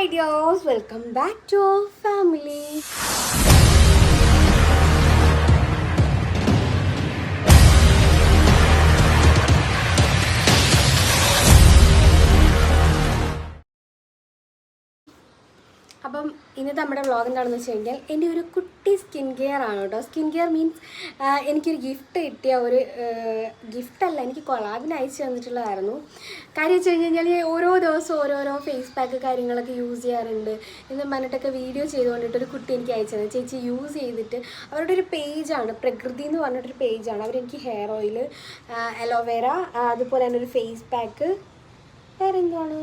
Hi ഡിയോസ് welcome back to family അപ്പം ഇന്നത്തെ നമ്മുടെ വ്ളോഗ് എന്താണെന്ന് വെച്ച് കഴിഞ്ഞാൽ എന്റെ ഒരു കുട്ടി സ്കിൻ കെയർ ആണ് കേട്ടോ. സ്കിൻ കെയർ മീൻസ് എനിക്കൊരു ഗിഫ്റ്റ് കിട്ടിയ ഒരു ഗിഫ്റ്റ് അല്ല എനിക്ക് കൊളാബിന് അയച്ചു തന്നിട്ടുള്ളതായിരുന്നു. കാര്യം വെച്ച് കഴിഞ്ഞ് കഴിഞ്ഞാൽ ഓരോ ദിവസവും ഓരോരോ ഫേസ് പാക്ക് കാര്യങ്ങളൊക്കെ യൂസ് ചെയ്യാറുണ്ട്. എന്ന് പറഞ്ഞിട്ടൊക്കെ വീഡിയോ ചെയ്തുകൊണ്ടിട്ട് ഒരു കുട്ടി എനിക്ക് അയച്ചു തന്നെ. ചേച്ചി യൂസ് ചെയ്തിട്ട് അവരുടെ ഒരു പേജാണ് പ്രകൃതി എന്ന് പറഞ്ഞിട്ടൊരു പേജാണ് അവരെനിക്ക് ഹെയർ ഓയിൽ അലോവേര അതുപോലെ തന്നെ ഒരു ഫേസ് പാക്ക് വേറെ എന്താണ്?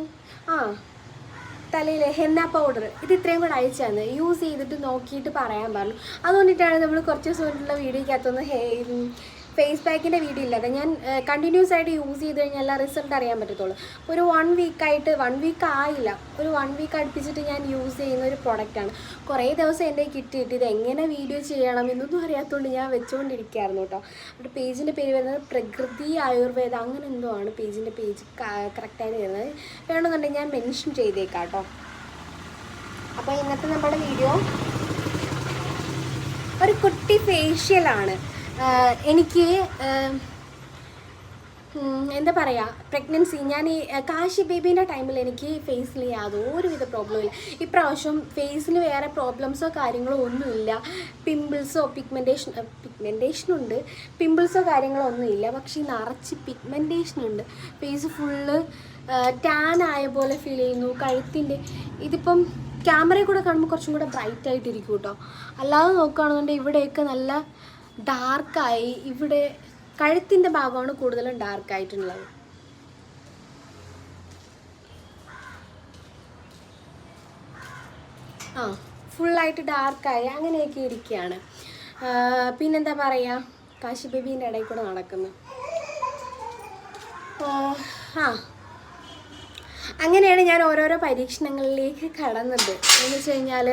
ആ തലയിൽ ഹെന്ന പൗഡർ ഇത് ഇത്രയും കൂടെ അയച്ചു തന്നെ യൂസ് ചെയ്തിട്ട് നോക്കിയിട്ട് പറയാൻ പറഞ്ഞു. അതുകൊണ്ടിട്ടാണ് നമ്മൾ കുറച്ച് ദിവസമായിട്ടുള്ള വീഡിയോക്കകത്തൊന്ന് ഹേ ഫേസ് പാക്കിന്റെ വീഡിയോ ഇല്ലാതെ ഞാൻ കണ്ടിന്യൂസ് ആയിട്ട് യൂസ് ചെയ്ത് കഴിഞ്ഞാൽ റിസൾട്ട് അറിയാൻ പറ്റത്തുള്ളൂ. ഒരു വൺ വീക്കായിട്ട് വൺ വീക്ക് ആയില്ല. ഒരു വൺ വീക്ക് അടുപ്പിച്ചിട്ട് ഞാൻ യൂസ് ചെയ്യുന്ന ഒരു പ്രൊഡക്റ്റാണ് കുറേ ദിവസം എന്റെ കിട്ടിയിട്ട് ഇത് എങ്ങനെ വീഡിയോ ചെയ്യണം എന്നൊന്നും അറിയാത്തതുകൊണ്ട് ഞാൻ വെച്ചുകൊണ്ടിരിക്കുകയായിരുന്നു കേട്ടോ. അവിടെ പേജിന്റെ പേര് വരുന്നത് പ്രകൃതി ആയുർവേദ. അങ്ങനെ എന്തോ ആണ് പേജിന്റെ പേജ് കറക്റ്റായിട്ട് വരുന്നത്. വേണമെന്നുണ്ടെങ്കിൽ ഞാൻ മെൻഷൻ ചെയ്തേക്കാം കേട്ടോ. അപ്പോൾ ഇന്നത്തെ നമ്മുടെ വീഡിയോ ഒരു കുട്ടി ഫേഷ്യലാണ് എനിക്ക് എന്താ പറയുക പ്രഗ്നൻസി ഞാൻ ഈ കാശി ബേബീന്റെ ടൈമിൽ എനിക്ക് ഫേസിൽ യാതൊരുവിധ പ്രോബ്ലം ഇല്ല. ഇപ്രാവശ്യം ഫേസിൽ വേറെ പ്രോബ്ലംസോ കാര്യങ്ങളോ ഒന്നുമില്ല. പിമ്പിൾസോ പിഗ്മെന്റേഷൻ പിഗ്മെന്റേഷൻ ഉണ്ട്. പിമ്പിൾസോ കാര്യങ്ങളോ ഒന്നുമില്ല. പക്ഷേ നിറച്ച് പിഗ്മെന്റേഷൻ ഉണ്ട്. ഫേസ് ഫുള്ള് ടാൻ ആയ പോലെ ഫീൽ ചെയ്യുന്നു. കഴുത്തിന്റെ ഇതിപ്പം ക്യാമറയിൽ കൂടെ കാണുമ്പോൾ കുറച്ചും കൂടെ ബ്രൈറ്റ് ആയിട്ടിരിക്കും കേട്ടോ. അല്ലാതെ നോക്കുകയാണെന്നുണ്ടെങ്കിൽ ഇവിടെയൊക്കെ നല്ല ഡാർക്കായി ഇവിടെ കഴുത്തിന്റെ ഭാഗമാണ് കൂടുതലും ഡാർക്കായിട്ടുള്ളത് ആ ഫുള്ളായിട്ട് ഡാർക്കായി അങ്ങനെയൊക്കെ ഇരിക്കുകയാണ്. പിന്നെന്താ പറയുക കാശി ബേബീന്റെ ഇടയിൽ കൂടെ നടക്കുന്നു. ആ, അങ്ങനെയാണ് ഞാൻ ഓരോരോ പരീക്ഷണങ്ങളിലേക്ക് കടന്നത്. എന്ന് വെച്ച് കഴിഞ്ഞാൽ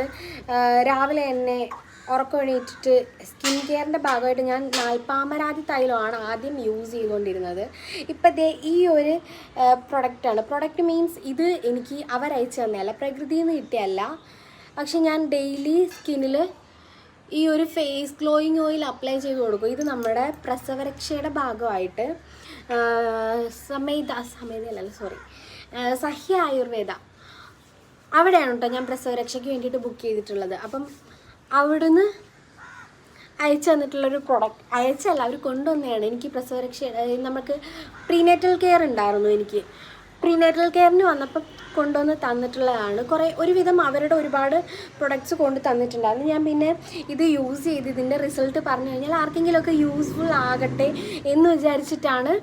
രാവിലെ തന്നെ ഉറക്കം എണീറ്റിട്ട് സ്കിൻ കെയറിന്റെ ഭാഗമായിട്ട് ഞാൻ നാൽപ്പാമരാതി തൈലമാണ് ആദ്യം യൂസ് ചെയ്തുകൊണ്ടിരുന്നത്. ഇപ്പം ദേ ഈ ഒരു പ്രൊഡക്റ്റാണ് പ്രൊഡക്റ്റ് മീൻസ് ഇത് എനിക്ക് അവരയച്ചു തന്നെയല്ല പ്രകൃതിയിൽ നിന്ന് കിട്ടിയല്ല പക്ഷെ ഞാൻ ഡെയിലി സ്കിന്നിൽ ഈ ഒരു ഫേസ് ഗ്ലോയിങ് ഓയിൽ അപ്ലൈ ചെയ്ത് കൊടുക്കും. ഇത് നമ്മുടെ പ്രസവരക്ഷയുടെ ഭാഗമായിട്ട് സമേത സമേത അല്ലല്ലോ സോറി സഹ്യ ആയുർവേദ. അവിടെയാണ് കേട്ടോ ഞാൻ പ്രസവരക്ഷയ്ക്ക് വേണ്ടിയിട്ട് ബുക്ക് ചെയ്തിട്ടുള്ളത്. അപ്പം അവിടുന്ന് അയച്ചു തന്നിട്ടുള്ളൊരു പ്രൊഡക്റ്റ് അയച്ചല്ല അവർ കൊണ്ടുവന്നതാണ്. എനിക്ക് പ്രസവരക്ഷ നമുക്ക് പ്രീനേറ്റൽ കെയർ ഉണ്ടായിരുന്നു എനിക്ക്. പ്രീനേറ്റൽ കെയറിന് വന്നപ്പോൾ കൊണ്ടുവന്ന് തന്നിട്ടുള്ളതാണ്. കുറേ ഒരുവിധം അവരുടെ ഒരുപാട് പ്രൊഡക്ട്സ് കൊണ്ട് തന്നിട്ടുണ്ടായിരുന്നു. ഞാൻ പിന്നെ ഇത് യൂസ് ചെയ്ത് ഇതിന്റെ റിസൾട്ട് പറഞ്ഞു കഴിഞ്ഞാൽ ആർക്കെങ്കിലുമൊക്കെ യൂസ്ഫുൾ ആകട്ടെ എന്ന് വിചാരിച്ചിട്ടാണ്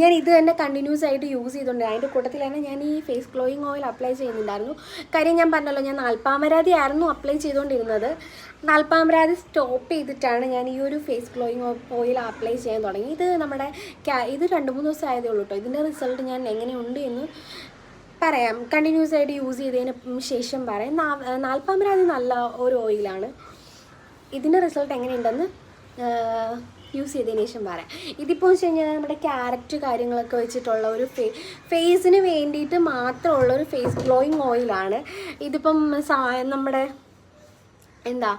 ഞാൻ ഇത് തന്നെ കണ്ടിന്യൂസ് ആയിട്ട് യൂസ് ചെയ്തിട്ടുണ്ട് അതിന്റെ കൂട്ടത്തിൽ തന്നെ ഞാൻ ഈ ഫേസ് ഗ്ലോയിങ് ഓയിൽ അപ്ലൈ ചെയ്യുന്നുണ്ടായിരുന്നു. കാര്യം ഞാൻ പറഞ്ഞല്ലോ ഞാൻ നാൽപ്പാമരാതി ആയിരുന്നു അപ്ലൈ ചെയ്തുകൊണ്ടിരുന്നത്. നാൽപ്പാമരാതി സ്റ്റോപ്പ് ചെയ്തിട്ടാണ് ഞാൻ ഈ ഒരു ഫേസ് ഗ്ലോയിങ് ഓയിൽ അപ്ലൈ ചെയ്യാൻ തുടങ്ങി. ഇത് നമ്മുടെ ഇത് രണ്ട് മൂന്ന് ദിവസം ആയതേ ഉള്ളൂ കേട്ടോ ഇതിന്റെ റിസൾട്ട് ഞാൻ എങ്ങനെയുണ്ട് എന്ന് പറയാം. കണ്ടിന്യൂസ് ആയിട്ട് യൂസ് ചെയ്തതിന് ശേഷം പറയാം. നാൽപ്പാമരാതി നല്ല ഒരു ഓയിലാണ് ഇതിന്റെ റിസൾട്ട് എങ്ങനെയുണ്ടെന്ന് യൂസ് ചെയ്തതിന് ശേഷം പറയാം. ഇതിപ്പോൾ വെച്ച് കഴിഞ്ഞാൽ നമ്മുടെ ക്യാരറ്റ് കാര്യങ്ങളൊക്കെ വെച്ചിട്ടുള്ള ഒരു ഫേ ഫേസിന് വേണ്ടിയിട്ട് മാത്രമുള്ള ഒരു ഫേസ് ഗ്ലോയിങ് ഓയിലാണ് ഇതിപ്പം നമ്മുടെ എന്താ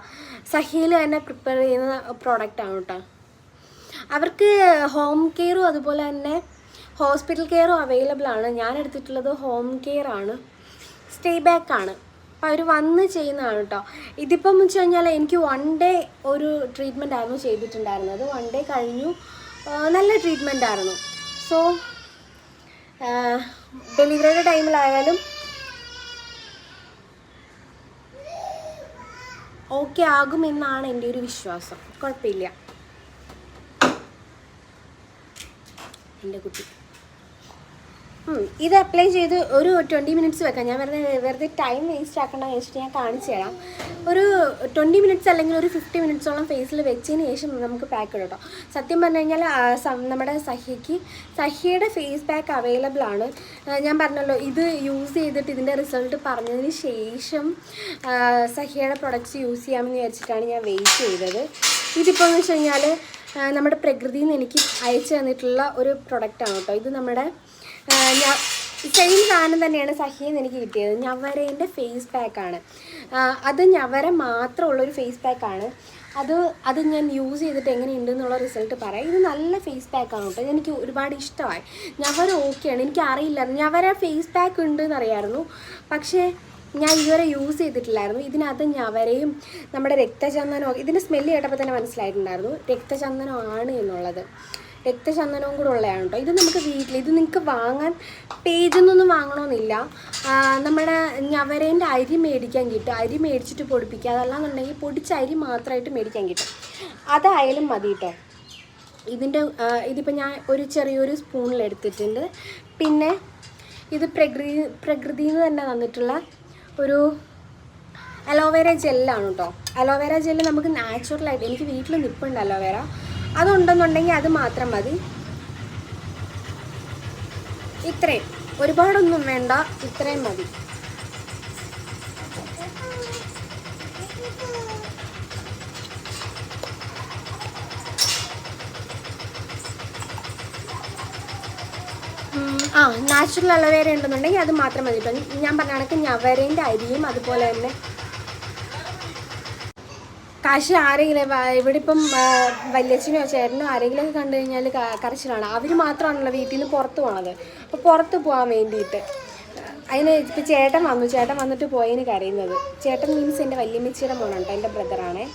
സഹീൽ തന്നെ പ്രിപ്പയർ ചെയ്യുന്ന പ്രോഡക്റ്റാണ് കേട്ടോ അവർക്ക് ഹോം കെയറും അതുപോലെ തന്നെ ഹോസ്പിറ്റൽ കെയറും അവൈലബിൾ ആണ്. ഞാൻ എടുത്തിട്ടുള്ളത് ഹോം കെയർ ആണ്. സ്റ്റേ ബാക്ക് ആണ്. അപ്പോൾ അവർ വന്ന് ചെയ്യുന്നതാണ് കേട്ടോ ഇതിപ്പം വെച്ച് കഴിഞ്ഞാൽ എനിക്ക് വൺ ഡേ ഒരു ട്രീറ്റ്മെന്റ് ആയിരുന്നു ചെയ്തിട്ടുണ്ടായിരുന്നത്. വൺ ഡേ കഴിഞ്ഞു. നല്ല ട്രീറ്റ്മെന്റ് ആയിരുന്നു. സോ ഡെലിവറിയുടെ ടൈമിലായാലും ഓക്കെ ആകുമെന്നാണ് എന്റെ ഒരു വിശ്വാസം. കുഴപ്പമില്ല. എന്റെ കുട്ടി. ഇത് അപ്ലൈ ചെയ്ത് ഒരു ട്വന്റി മിനിറ്റ്സ് വെക്കാം. ഞാൻ വെറുതെ വെറുതെ ടൈം വേസ്റ്റ് ആക്കണ്ട വെച്ചിട്ട് ഞാൻ കാണിച്ചു തരാം. ഒരു ട്വന്റി മിനിറ്റ്സ് അല്ലെങ്കിൽ ഒരു ഫിഫ്റ്റി മിനിറ്റ്സോളം ഫേസിൽ വെച്ചതിന് ശേഷം നമുക്ക് പാക്ക് ഇടും കേട്ടോ സത്യം പറഞ്ഞു കഴിഞ്ഞാൽ നമ്മുടെ സഹ്യക്ക് സഹ്യയുടെ ഫേസ് പാക്ക് അവൈലബിൾ ആണ്. ഞാൻ പറഞ്ഞല്ലോ ഇത് യൂസ് ചെയ്തിട്ട് ഇതിന്റെ റിസൾട്ട് പറഞ്ഞതിന് ശേഷം സഹ്യയുടെ പ്രൊഡക്ട്സ് യൂസ് ചെയ്യാമെന്ന് വിചാരിച്ചിട്ടാണ് ഞാൻ വെയിറ്റ് ചെയ്തത്. ഇതിപ്പോൾ എന്ന് വെച്ച് കഴിഞ്ഞാൽ നമ്മുടെ പ്രകൃതിയിൽ നിന്ന് എനിക്ക് അയച്ചു തന്നിട്ടുള്ള ഒരു പ്രൊഡക്റ്റാണ് കേട്ടോ ഇത് നമ്മുടെ ഞാൻ സെയിം സാധനം തന്നെയാണ് സഹിയെന്ന് എനിക്ക് കിട്ടിയത്. ഞവരേന്റെ ഫേസ് പാക്കാണ് അത് ഞവര മാത്രമുള്ളൊരു ഫേസ് പാക്കാണ് അത് അത് ഞാൻ യൂസ് ചെയ്തിട്ട് എങ്ങനെയുണ്ട് എന്നുള്ള റിസൾട്ട് പറയാം. ഇത് നല്ല ഫേസ് പാക്കാണ് കേട്ടോ. എനിക്ക് ഒരുപാട് ഇഷ്ടമായി. ഞവര ഓക്കെയാണ് എനിക്ക് അറിയില്ല. ഞവര ഫേസ് പാക്ക് ഉണ്ട് എന്നറിയായിരുന്നു പക്ഷേ ഞാൻ ഇതുവരെ യൂസ് ചെയ്തിട്ടില്ലായിരുന്നു. ഇതിനകത്ത് ഞവരയും നമ്മുടെ രക്തചന്ദനവും ഇതിന്റെ സ്മെല്ല് കേട്ടപ്പോൾ തന്നെ മനസ്സിലായിട്ടുണ്ടായിരുന്നു. രക്തചന്ദനമാണ് എന്നുള്ളത്. രക്തചന്ദനവും കൂടെ ഉള്ളതാണ് കേട്ടോ. ഇത് നമുക്ക് വീട്ടിൽ ഇത് നിങ്ങൾക്ക് വാങ്ങാൻ പേജിൽ നിന്നൊന്നും വാങ്ങണമെന്നില്ല നമ്മുടെ ഞവരേന്റെ അരി മേടിക്കാൻ കിട്ടും. അരി മേടിച്ചിട്ട് പൊടിപ്പിക്കുക. അതല്ലാന്നുണ്ടെങ്കിൽ പൊടിച്ച അരി മാത്രമായിട്ട് മേടിക്കാൻ കിട്ടും. അതായാലും മതി കേട്ടോ. ഇതിന്റെ ഇതിപ്പോൾ ഞാൻ ഒരു ചെറിയൊരു സ്പൂണിൽ എടുത്തിട്ടുണ്ട്. പിന്നെ ഇത് പ്രകൃതി പ്രകൃതിയിൽ നിന്ന് തന്നെ തന്നിട്ടുള്ള ഒരു അലോവേര ജെല്ലാണ് കേട്ടോ. അലോവേര ജെല്ല് നമുക്ക് നാച്ചുറലായിട്ട് എനിക്ക് വീട്ടിൽ നിൽപ്പുണ്ട് അലോവേര. അതുണ്ടെന്നുണ്ടെങ്കിൽ അത് മാത്രം മതി. ഇത്രയും. ഒരുപാടൊന്നും വേണ്ട. ഇത്രയും മതി. ആ നാച്ചുറൽ അലവേര ഉണ്ടെന്നുണ്ടെങ്കിൽ അത് മാത്രം മതി. ഞാൻ പറഞ്ഞ കണക്ക് ഞവരേന്റെ അരിയും അതുപോലെ തന്നെ കാശ് ആരെങ്കിലും ഇവിടെ ഇപ്പം വല്യച്ഛനോ ചേട്ടനോ ആരെങ്കിലും കണ്ടു കഴിഞ്ഞാൽ കരച്ചിലാണ്. അവർ മാത്രമാണല്ലോ വീട്ടിൽ നിന്ന് പുറത്ത് പോണത്. അപ്പോൾ പുറത്ത് പോകാൻ വേണ്ടിയിട്ട് അതിന് ഇപ്പോൾ ചേട്ടൻ വന്നു. ചേട്ടൻ വന്നിട്ട് പോയതിന് കരയുന്നത്. ചേട്ടൻ മീൻസ് എന്റെ വല്യമ്മച്ചിയുടെ മോനുണ്ട് എന്റെ ബ്രദറാണേ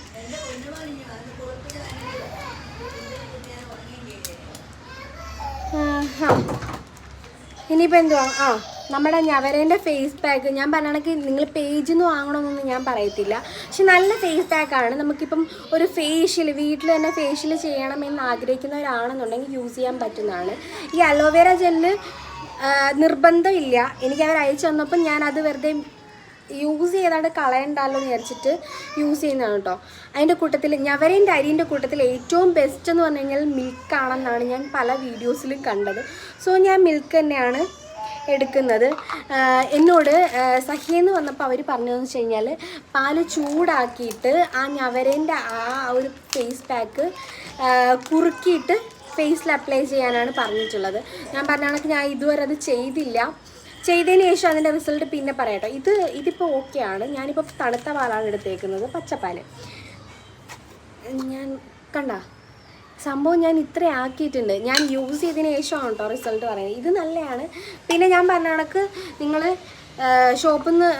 ഇനിയിപ്പോൾ എന്തുവാ? ആ. നമ്മുടെ ഞവരേന്റെ ഫേസ് പാക്ക് ഞാൻ പറഞ്ഞ നിങ്ങൾ പേജിൽ നിന്ന് വാങ്ങണമെന്നൊന്നും ഞാൻ പറയത്തില്ല. പക്ഷെ നല്ല ഫേസ് പാക്കാണ് നമുക്കിപ്പം ഒരു ഫേഷ്യൽ വീട്ടിൽ തന്നെ ഫേഷ്യൽ ചെയ്യണമെന്ന് ആഗ്രഹിക്കുന്നവരാണെന്നുണ്ടെങ്കിൽ യൂസ് ചെയ്യാൻ പറ്റുന്നതാണ്. ഈ അലോവേര ജെല്ല് നിർബന്ധമില്ല. എനിക്ക് അവർ അയച്ചു തന്നപ്പോൾ ഞാൻ അത് വെറുതെ യൂസ് ചെയ്താണ്ട് കളയണ്ടല്ലോ എന്ന് വിചാരിച്ചിട്ട് യൂസ് ചെയ്യുന്നതാണ് കേട്ടോ അതിന്റെ കൂട്ടത്തിൽ ഞവരേന്റെ അരിന്റെ കൂട്ടത്തിൽ ഏറ്റവും ബെസ്റ്റ് എന്ന് പറഞ്ഞു കഴിഞ്ഞാൽ മിൽക്കാണെന്നാണ് ഞാൻ പല വീഡിയോസിലും കണ്ടത്. സോ ഞാൻ മിൽക്ക് തന്നെയാണ് എടുക്കുന്നത്. എന്നോട് സഹിയെന്ന് വന്നപ്പോൾ അവർ പറഞ്ഞതെന്ന് വെച്ച് കഴിഞ്ഞാൽ പാൽ ചൂടാക്കിയിട്ട് ആ ഞവരേന്റെ ആ ഒരു ഫേസ് പാക്ക് കുറുക്കിയിട്ട് ഫേസിൽ അപ്ലൈ ചെയ്യാനാണ് പറഞ്ഞിട്ടുള്ളത്. ഞാൻ പറഞ്ഞ കണക്ക് ഞാൻ ഇതുവരെ അത് ചെയ്തില്ല. ചെയ്തതിന് ശേഷം അതിന്റെ റിസൾട്ട് പിന്നെ പറയട്ടോ. ഇത് ഇതിപ്പോൾ ഓക്കെയാണ് ഞാനിപ്പോൾ തണുത്ത പാലാണ് എടുത്തേക്കുന്നത് പച്ചപ്പാൽ ഞാൻ കണ്ട? സംഭവം ഞാൻ ഇത്ര ആക്കിയിട്ടുണ്ട്. ഞാൻ യൂസ് ചെയ്തതിന് ശേഷമാണ് കേട്ടോ റിസൾട്ട് പറയുന്നത്. ഇത് നല്ലതാണ് പിന്നെ ഞാൻ പറഞ്ഞ കണക്ക് നിങ്ങൾ ഷോപ്പിൽ നിന്ന്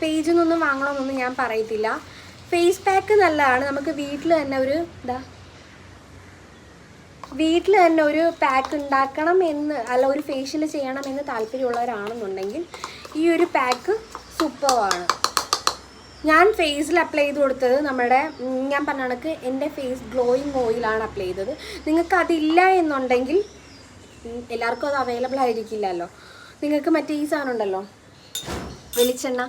പേജിൽ നിന്നൊന്നും വാങ്ങണമെന്നൊന്നും ഞാൻ പറയത്തില്ല. ഫേസ് പാക്ക് നല്ലതാണ്. നമുക്ക് വീട്ടിൽ തന്നെ ഒരു എന്താ വീട്ടിൽ തന്നെ ഒരു പാക്ക് ഉണ്ടാക്കണം എന്ന് അല്ല ഒരു ഫേഷ്യൽ ചെയ്യണം എന്ന് താല്പര്യമുള്ളവരാണെന്നുണ്ടെങ്കിൽ ഈ ഒരു പാക്ക് സൂപ്പറാണ് ഞാൻ ഫേസിൽ അപ്ലൈ ചെയ്ത് കൊടുത്തത് നമ്മുടെ ഞാൻ പറഞ്ഞ കണക്ക് എന്റെ ഫേസ് ഗ്ലോയിങ് ഓയിലാണ് അപ്ലൈ ചെയ്തത്. നിങ്ങൾക്ക് അതില്ല എന്നുണ്ടെങ്കിൽ എല്ലാവർക്കും അത് അവൈലബിൾ ആയിരിക്കില്ലല്ലോ. നിങ്ങൾക്ക് മറ്റേ ഈ സാധനം ഉണ്ടല്ലോ. വെളിച്ചെണ്ണ.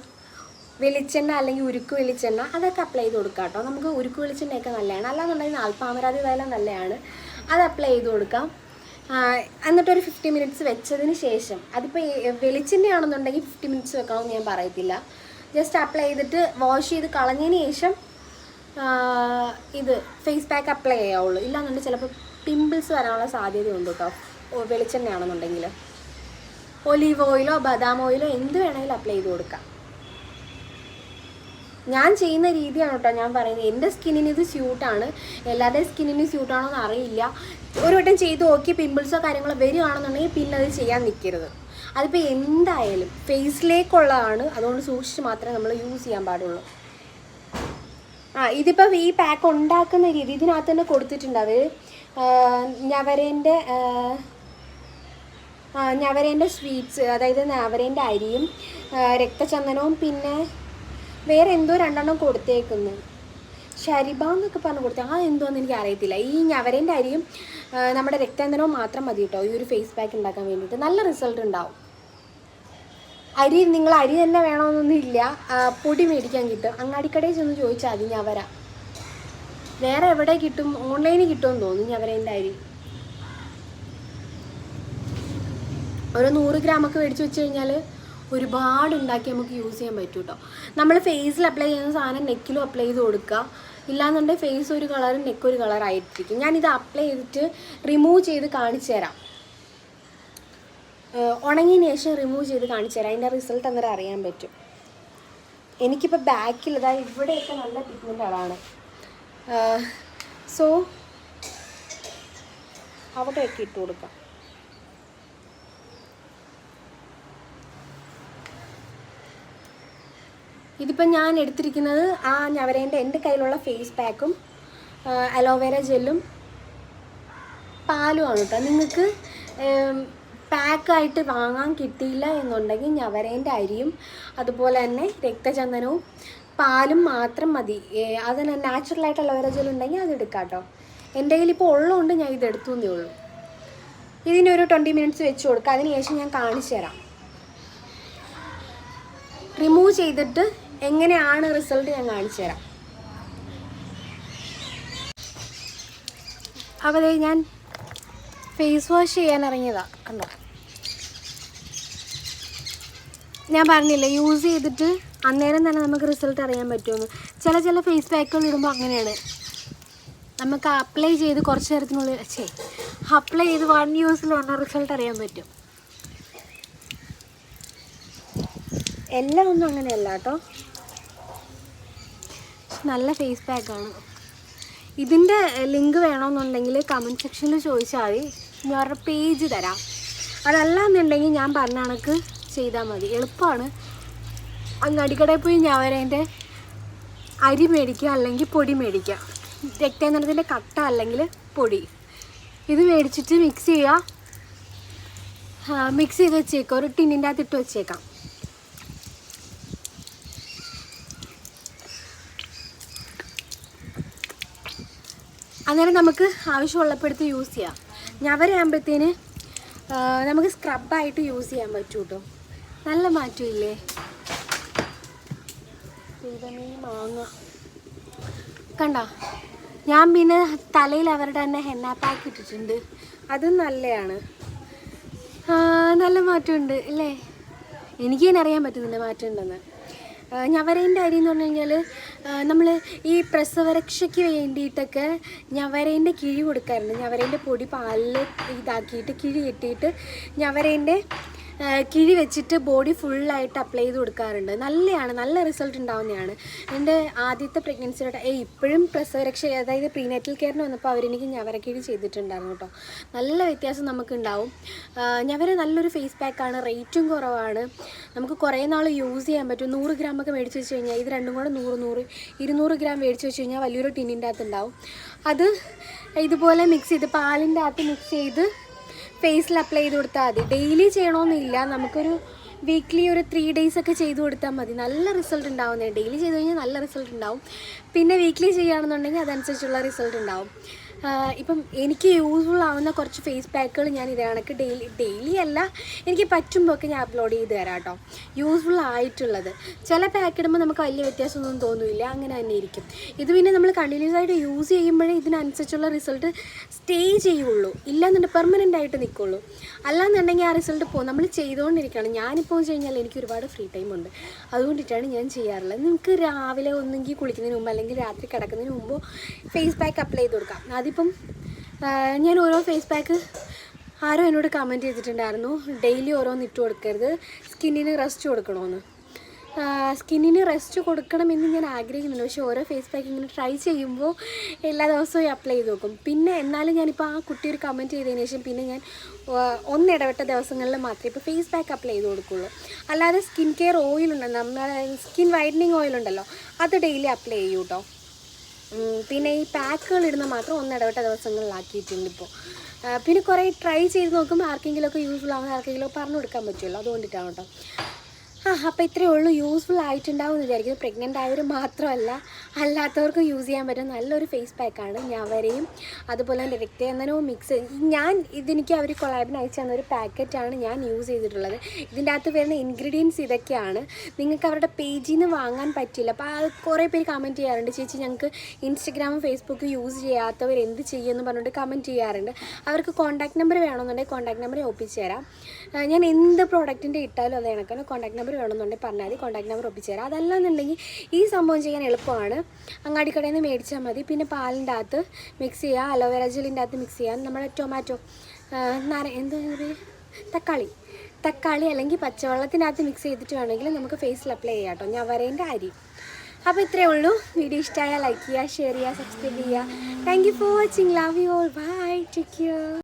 വെളിച്ചെണ്ണ അല്ലെങ്കിൽ ഉരുക്ക് വെളിച്ചെണ്ണ അതൊക്കെ അപ്ലൈ ചെയ്ത് കൊടുക്കാം കേട്ടോ. നമുക്ക് ഉരുക്ക് വെളിച്ചെണ്ണയൊക്കെ നല്ലതാണ്. അല്ലാന്നുണ്ടെങ്കിൽ നാൽപ്പാമരാതി തൈലം നല്ലതാണ്. അത് അപ്ലൈ ചെയ്ത് കൊടുക്കാം. എന്നിട്ടൊരു ഫിഫ്റ്റി മിനിറ്റ്സ് വെച്ചതിന് ശേഷം അതിപ്പോൾ വെളിച്ചെണ്ണയാണെന്നുണ്ടെങ്കിൽ ഫിഫ്റ്റി മിനിറ്റ്സ് വെക്കണമെന്ന് ഞാൻ പറയത്തില്ല. ജസ്റ്റ് അപ്ലൈ ചെയ്തിട്ട് വാഷ് ചെയ്ത് കളഞ്ഞതിന് ശേഷം ഇത് ഫേസ് പാക്ക് അപ്ലൈ ചെയ്യാവുള്ളൂ. ഇല്ലാന്നുണ്ടെങ്കിൽ ചിലപ്പോൾ പിമ്പിൾസ് വരാനുള്ള സാധ്യതയുണ്ട് കേട്ടോ വെളിച്ചെണ്ണയാണെന്നുണ്ടെങ്കിൽ. ഒലീവ് ഓയിലോ ബദാം ഓയിലോ എന്ത് വേണമെങ്കിലും അപ്ലൈ ചെയ്ത് കൊടുക്കാം. ഞാൻ ചെയ്യുന്ന രീതിയാണ് കേട്ടോ ഞാൻ പറയുന്നത്. എന്റെ സ്കിന്നിന് ഇത് സ്യൂട്ടാണ്. എല്ലാവരുടെയും സ്കിന്നിന് സ്യൂട്ടാണോ എന്ന് അറിയില്ല. ഒരു വട്ടം ചെയ്ത് നോക്കി പിമ്പിൾസോ കാര്യങ്ങളോ വരികയാണെന്നുണ്ടെങ്കിൽ പിന്നെ അത് ചെയ്യാൻ നിൽക്കരുത് അതിപ്പോൾ എന്തായാലും ഫേസിലേക്കുള്ളതാണ്. അതുകൊണ്ട് സൂക്ഷിച്ച് മാത്രമേ നമ്മൾ യൂസ് ചെയ്യാൻ പാടുള്ളൂ. ആ ഇതിപ്പോൾ ഈ പാക്ക് ഉണ്ടാക്കുന്ന രീതി ഇതിനകത്ത് തന്നെ കൊടുത്തിട്ടുണ്ട് അവർ ഞവരേന്റെ ഞവരേന്റെ സ്വീറ്റ്സ് അതായത് ഞവരേന്റെ അരിയും രക്തചന്ദനവും പിന്നെ വേറെ എന്തോ രണ്ടെണ്ണം കൊടുത്തേക്കുന്നു. ഷരിബ എന്നൊക്കെ പറഞ്ഞ് കൊടുത്ത. ആ എന്തോന്ന് എനിക്ക് അറിയത്തില്ല. ഈ ഞവരേന്റെ അരിയും നമ്മുടെ രക്തചന്ദനവും മാത്രം മതി കേട്ടോ ഈ ഒരു ഫേസ് പാക്ക് ഉണ്ടാക്കാൻ വേണ്ടിയിട്ട്. നല്ല റിസൾട്ട് ഉണ്ടാവും. അരി നിങ്ങൾ അരി തന്നെ വേണമെന്നൊന്നും ഇല്ല. പൊടി മേടിക്കാൻ കിട്ടും. അങ്ങാടിക്കടയിൽ ചെന്ന് ചോദിച്ചാൽ മതി വരാം. വേറെ എവിടെ കിട്ടും? ഓൺലൈനിൽ കിട്ടുമെന്ന് തോന്നുന്നു ഞാൻ ഞവരേന്റെ അരി. ഒരു നൂറ് ഗ്രാമൊക്കെ മേടിച്ച് വെച്ച് കഴിഞ്ഞാൽ ഒരുപാട് ഉണ്ടാക്കി നമുക്ക് യൂസ് ചെയ്യാൻ പറ്റും കേട്ടോ നമ്മൾ ഫേസിൽ അപ്ലൈ ചെയ്യുന്ന സാധനം നെക്കിലും അപ്ലൈ ചെയ്ത് കൊടുക്കുക. ഇല്ലാന്നുണ്ടെങ്കിൽ ഫേസ് ഒരു കളറും നെക്ക് ഒരു കളറായിട്ടിരിക്കും ഞാനിത് അപ്ലൈ ചെയ്തിട്ട് റിമൂവ് ചെയ്ത് കാണിച്ചു തരാം. ഉണങ്ങിയതിന് ശേഷം റിമൂവ് ചെയ്ത് കാണിച്ചു തരാം. അതിന്റെ റിസൾട്ട് അന്നേരം അറിയാൻ പറ്റും. എനിക്കിപ്പോൾ ബാക്കിൽ അതായത് ഇവിടെയൊക്കെ നല്ല പിഗ്മെന്റ് അതാണ് സോ അവിടെയൊക്കെ ഇട്ട് കൊടുക്കാം. ഇതിപ്പോൾ ഞാൻ എടുത്തിരിക്കുന്നത് ആ ഞവരേന്റെ എന്റെ കയ്യിലുള്ള ഫേസ് പാക്കും അലോവേര ജെല്ലും പാലുമാണ് കേട്ടോ. നിങ്ങൾക്ക് പാക്കായിട്ട് വാങ്ങാൻ കിട്ടിയില്ല എന്നുണ്ടെങ്കിൽ ഞവരേന്റെ അരിയും അതുപോലെ തന്നെ രക്തചന്ദനവും പാലും മാത്രം മതി. അത് നാച്ചുറലായിട്ട് അലോവേര ജെൽ ഉണ്ടെങ്കിൽ അത് എടുക്കാം കേട്ടോ. എന്റെ കയ്യിൽ ഇപ്പോൾ ഉള്ളതുകൊണ്ട് ഞാൻ ഇതെടുത്തു എന്നേ ഉള്ളൂ. ഇതിനൊരു ട്വന്റി മിനിറ്റ്സ് വെച്ച് കൊടുക്കുക അതിനുശേഷം ഞാൻ കാണിച്ചു തരാം. റിമൂവ് ചെയ്തിട്ട് എങ്ങനെയാണ് റിസൾട്ട് ഞാൻ കാണിച്ചു തരാം. അപ്പോൾ ഞാൻ ഫേസ് വാഷ് ചെയ്യാൻ ഇറങ്ങിയതാണ് കണ്ടോ? ഞാൻ പറഞ്ഞില്ലേ യൂസ് ചെയ്തിട്ട് അന്നേരം തന്നെ നമുക്ക് റിസൾട്ട് അറിയാൻ പറ്റുമെന്ന്. ചില ചില ഫേസ് പാക്കുകൾ ഇടുമ്പോൾ അങ്ങനെയാണ്. നമുക്ക് അപ്ലൈ ചെയ്ത് കുറച്ച് നേരത്തിനുള്ളിൽ ചേ അപ്ലൈ ചെയ്ത് വൺ യൂസിൽ വന്ന റിസൾട്ട് അറിയാൻ പറ്റും. എല്ലാം ഒന്നും അങ്ങനെയല്ല കേട്ടോ. നല്ല ഫേസ് പാക്കാണ് ഇതിന്റെ ലിങ്ക് വേണമെന്നുണ്ടെങ്കിൽ കമന്റ് സെക്ഷനിൽ ചോദിച്ചാൽ മതി. ഞാൻ അവരുടെ പേജ് തരാം. അതല്ല എന്നുണ്ടെങ്കിൽ ഞാൻ പറഞ്ഞ കണക്ക് ചെയ്താൽ മതി. എളുപ്പമാണ് അങ്ങടിക്കടയിൽ പോയി ഞാൻ അതിന്റെ അരി മേടിക്കുക അല്ലെങ്കിൽ പൊടി മേടിക്കുക രക്തേന്ദ്രത്തിന്റെ കട്ട അല്ലെങ്കിൽ പൊടി. ഇത് മേടിച്ചിട്ട് മിക്സ് ചെയ്യുക. മിക്സ് ചെയ്ത് വെച്ചേക്കാം. ഒരു ടിന്നിന്റെ അകത്ത് ഇട്ട് വെച്ചേക്കാം. അന്നേരം നമുക്ക് ആവശ്യമുള്ളപ്പോൾ എടുത്ത് യൂസ് ചെയ്യാം ഞവരയാകുമ്പോഴത്തേന് നമുക്ക് സ്ക്രബായിട്ട് യൂസ് ചെയ്യാൻ പറ്റൂ കേട്ടോ നല്ല മാറ്റമില്ലേ? ദൈവമേ മാങ്ങ. കണ്ട? ഞാൻ പിന്നെ തലയിൽ അവരുടെ തന്നെ ഹെന്ന പാക്ക് ഇട്ടിട്ടുണ്ട്. അതും നല്ലതാണ് നല്ല മാറ്റമുണ്ട് അല്ലേ? എനിക്ക് തന്നെ അറിയാൻ പറ്റുന്നുണ്ട് മാറ്റം ഉണ്ടെന്ന് ഞവരേന്റെ അരി എന്ന് പറഞ്ഞു കഴിഞ്ഞാൽ നമ്മൾ ഈ പ്രസവരക്ഷയ്ക്ക് വേണ്ടിയിട്ടൊക്കെ ഞവരേന്റെ കിഴി കൊടുക്കാറുണ്ട്. ഞവരേന്റെ പൊടി പാലിൽ ഇതാക്കിയിട്ട് കിഴി കെട്ടിയിട്ട് ഞവരേന്റെ കിഴി വെച്ചിട്ട് ബോഡി ഫുള്ളായിട്ട് അപ്ലൈ ചെയ്ത് കൊടുക്കാറുണ്ട്. നല്ലതാണ് നല്ല റിസൾട്ട് ഉണ്ടാവുന്നതാണ്. എന്റെ ആദ്യത്തെ പ്രഗ്നൻസിയുടെ ഇപ്പോഴും പ്രസവരക്ഷ അതായത് പ്രീനാറ്റൽ കെയറിന് വന്നപ്പോൾ അവരെനിക്ക് ഞവരക്കിഴി ചെയ്തിട്ടുണ്ടായിരുന്നു കേട്ടോ. നല്ല വ്യത്യാസം നമുക്ക് ഉണ്ടാവും ഞവര നല്ലൊരു ഫേസ് പാക്കാണ് റേറ്റും കുറവാണ്. നമുക്ക് കുറേ നാൾ യൂസ് ചെയ്യാൻ പറ്റും. നൂറ് ഗ്രാം ഒക്കെ മേടിച്ച് വെച്ച് കഴിഞ്ഞാൽ ഇത് രണ്ടും കൂടെ നൂറ് നൂറ് ഇരുന്നൂറ് ഗ്രാം മേടിച്ച് വെച്ച് കഴിഞ്ഞാൽ വലിയൊരു ടിന്നിന്റെ അകത്തുണ്ടാവും. അത് ഇതുപോലെ മിക്സ് ചെയ്ത് പാലിന്റെ അകത്ത് മിക്സ് ചെയ്ത് ഫേസിൽ അപ്ലൈ ചെയ്ത് കൊടുത്താൽ മതി. ഡെയിലി ചെയ്യണമെന്നില്ല നമുക്കൊരു വീക്ക്ലി ഒരു ത്രീ ഡേയ്സ് ഒക്കെ ചെയ്ത് കൊടുത്താൽ മതി. നല്ല റിസൾട്ട് ഉണ്ടാവുന്നത് ഡെയിലി ചെയ്ത് കഴിഞ്ഞാൽ നല്ല റിസൾട്ട് ഉണ്ടാവും. പിന്നെ വീക്ക്ലി ചെയ്യുകയാണെന്നുണ്ടെങ്കിൽ അതനുസരിച്ചുള്ള റിസൾട്ട് ഉണ്ടാവും. ഇപ്പം എനിക്ക് യൂസ്ഫുൾ ആവുന്ന കുറച്ച് ഫേസ് പാക്കുകൾ ഞാൻ ഇത് കണക്ക് ഡെയിലി ഡെയിലി അല്ല എനിക്ക് പറ്റുമ്പോൾ ഒക്കെ ഞാൻ അപ്ലോഡ് ചെയ്ത് തരാം കേട്ടോ. യൂസ്ഫുൾ ആയിട്ടുള്ളത്. ചില പാക്ക് ഇടുമ്പോൾ നമുക്ക് വലിയ വ്യത്യാസമൊന്നും തോന്നില്ല അങ്ങനെ തന്നെ ഇരിക്കും. ഇത് പിന്നെ നമ്മൾ കണ്ടിന്യൂസ് ആയിട്ട് യൂസ് ചെയ്യുമ്പോഴേ ഇതിനനുസരിച്ചുള്ള റിസൾട്ട് സ്റ്റേ ചെയ്യുള്ളൂ. ഇല്ലാന്നുണ്ടെങ്കിൽ പെർമനന്റ് ആയിട്ട് നിൽക്കുള്ളൂ അല്ലാന്നുണ്ടെങ്കിൽ ആ റിസൾട്ട് പോകും നമ്മൾ ചെയ്തുകൊണ്ടിരിക്കുകയാണ് ഞാനിപ്പോൾ വെച്ച് കഴിഞ്ഞാൽ എനിക്ക് ഒരുപാട് ഫ്രീ ടൈം ഉണ്ട്. അതുകൊണ്ടിട്ടാണ് ഞാൻ ചെയ്യാറുള്ളത്. നിങ്ങൾക്ക് രാവിലെ ഒന്നെങ്കിൽ കുളിക്കുന്നതിന് മുമ്പ് അല്ലെങ്കിൽ രാത്രി കിടക്കുന്നതിന് മുമ്പ് ഫേസ് പാക്ക് അപ്ലൈ ചെയ്ത് കൊടുക്കാം. അതിപ്പം ഞാൻ ഓരോ ഫേസ് പാക്ക് ആരോ എന്നോട് കമന്റ് ചെയ്തിട്ടുണ്ടായിരുന്നു. ഡെയിലി ഓരോന്ന് ഇട്ട് കൊടുക്കരുത്. സ്കിന്നിന് റെസ്റ്റ് കൊടുക്കണമെന്ന് സ്കിന്നിന് റെസ്റ്റ് കൊടുക്കണമെന്ന് ഞാൻ ആഗ്രഹിക്കുന്നുണ്ട്. പക്ഷേ ഓരോ ഫേസ് പാക്ക് ഇങ്ങനെ ട്രൈ ചെയ്യുമ്പോൾ എല്ലാ ദിവസവും അപ്ലൈ ചെയ്ത് നോക്കും. പിന്നെ എന്നാലും ഞാനിപ്പോൾ ആ കുട്ടി ഒരു കമന്റ് ചെയ്തതിന് ശേഷം പിന്നെ ഞാൻ ഒന്നിടവിട്ട ദിവസങ്ങളിൽ മാത്രമേ ഇപ്പോൾ ഫേസ് പാക്ക് അപ്ലൈ ചെയ്ത് കൊടുക്കുള്ളൂ. അല്ലാതെ സ്കിൻ കെയർ ഓയിൽ ഉണ്ടല്ലോ. നമ്മുടെ സ്കിൻ വൈറ്റനിങ് ഓയിൽ ഉണ്ടല്ലോ. അത് ഡെയിലി അപ്ലൈ ചെയ്യൂ കേട്ടോ ഉം, പിന്നെ ഈ പാക്കുകൾ ഇടുന്ന മാത്രം ഒന്നിടവിട്ട ദിവസങ്ങളിലാക്കിയിട്ടുണ്ട് ഇപ്പോൾ പിന്നെ കുറേ ട്രൈ ചെയ്ത് നോക്കുമ്പോൾ ആർക്കെങ്കിലുമൊക്കെ യൂസ്ഫുൾ ആവുന്ന ആർക്കെങ്കിലും പറഞ്ഞു കൊടുക്കാൻ പറ്റുമല്ലോ. അതുകൊണ്ടിട്ടാണ് കേട്ടോ. ആ അപ്പോൾ ഇത്രയേ ഉള്ളൂ. യൂസ്ഫുൾ ആയിട്ടുണ്ടാവും എന്ന് വിചാരിക്കുന്നത് പ്രഗ്നന്റ് ആയവർ മാത്രമല്ല അല്ലാത്തവർക്കും യൂസ് ചെയ്യാൻ പറ്റുന്ന നല്ലൊരു ഫേസ് പാക്കാണ് ഞവരയും അതുപോലെ തന്നെ രക്തചന്ദനവും മിക്സ് ഞാൻ ഇതെനിക്ക് അവർ കൊളാബിന് അയച്ചു തന്ന ഒരു പാക്കറ്റാണ് ഞാൻ യൂസ് ചെയ്തിട്ടുള്ളത്. ഇതിന്റെ അകത്ത് വരുന്ന ഇൻഗ്രീഡിയൻസ് ഇതൊക്കെയാണ്. നിങ്ങൾക്ക് അവരുടെ പേജിൽ നിന്ന് വാങ്ങാൻ പറ്റില്ല. അപ്പോൾ അത് കുറേ പേര് കമന്റ് ചെയ്യാറുണ്ട്. ചേച്ചി ഞങ്ങൾക്ക് ഇൻസ്റ്റഗ്രാമും ഫേസ്ബുക്കും യൂസ് ചെയ്യാത്തവർ എന്ത് ചെയ്യുമെന്ന് പറഞ്ഞിട്ട് കമന്റ് ചെയ്യാറുണ്ട്. അവർക്ക് കോൺടാക്ട് നമ്പർ വേണമെന്നുണ്ടെങ്കിൽ കോൺടാക്ട് നമ്പർ ഒപ്പിച്ച് തരാം. ഞാൻ എന്ത് പ്രോഡക്റ്റിന്റെ ഇട്ടാലും അത് കണക്കാണ് കോൺടാക്ട് നമ്പർ വേണമെന്നുണ്ടെങ്കിൽ പറഞ്ഞാൽ മതി കോൺടാക്ട് നമ്പർ ഒപ്പിച്ച് തരാം. അതല്ലാന്നുണ്ടെങ്കിൽ ഈ സംഭവം ചെയ്യാൻ എളുപ്പമാണ്. അങ്ങാടിക്കടയിൽ നിന്ന് മേടിച്ചാൽ മതി. പിന്നെ പാലിന്റെ അകത്ത് മിക്സ് ചെയ്യുക അലോവേര ജെല്ലിന്റെ അകത്ത് മിക്സ് ചെയ്യാം നമ്മുടെ ടൊമാറ്റോ നര എന്താ തക്കാളി. തക്കാളി അല്ലെങ്കിൽ പച്ചവെള്ളത്തിനകത്ത് മിക്സ് ചെയ്തിട്ട് വേണമെങ്കിൽ നമുക്ക് ഫേസിൽ അപ്ലൈ ചെയ്യാം കേട്ടോ. ഞാൻ അരി. അപ്പോൾ ഇത്രയേ ഉള്ളൂ. വീഡിയോ ഇഷ്ടമായാൽ ലൈക്ക് ചെയ്യുക ഷെയർ ചെയ്യുക സബ്സ്ക്രൈബ് ചെയ്യുക. Thank you for watching love you all bye take care